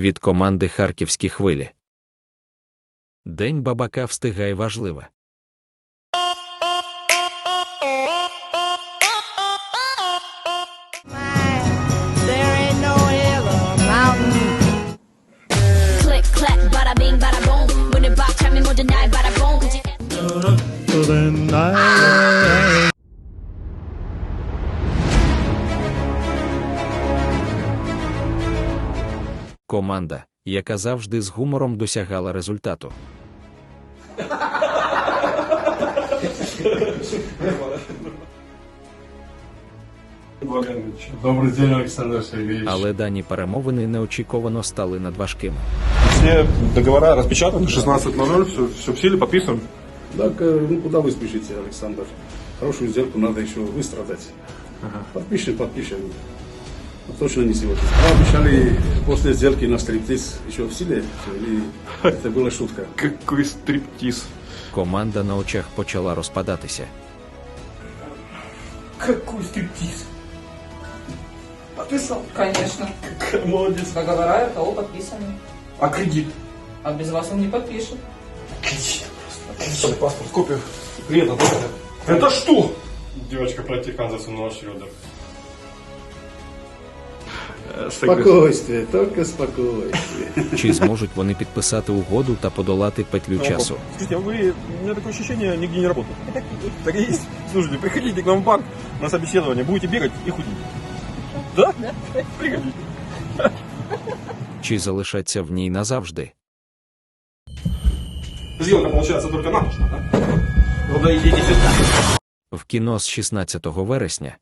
від команди Харківські хвилі. День бабака встигає важливе. Команда, яка завжди з гумором досягала результату. Добрый день, Александр Сергеевич. Але дані перемовини неочікувано стали надважкими. Все договора распечатаны, 16.00, все, все в силе, подписываем. Так, э, ну куда вы спешите, Александр? Хорошую сделку надо еще выстрадать. Подпишем, подпишем. Но Точно не сегодня. А обещали после сделки на стриптиз еще в силе? Или это была шутка? Какой стриптиз. Команда на очах почала розпадатися. Какой стриптиз? Подписал? Конечно. Молодец. Договора РКО подписаны. А кредит? А без вас он не подпишет. Отлично, паспорт, копию. Привет, Наталья. Это что? Девочка практикант засунула Шрёдер. Спокойствие, только спокойствие. Чи зможуть вони підписати угоду та подолати петлю часу? Скажите, а вы, у меня такое ощущение, нигде не работает. Так и есть. Слушайте, приходите к нам в банк на собеседование, будете бегать и худеть. Да? Приходите. Чи залишаться в ній назавжди? Сделка получается только нам нужна, да? Ну да идите сюда. В кіно з 16 вересня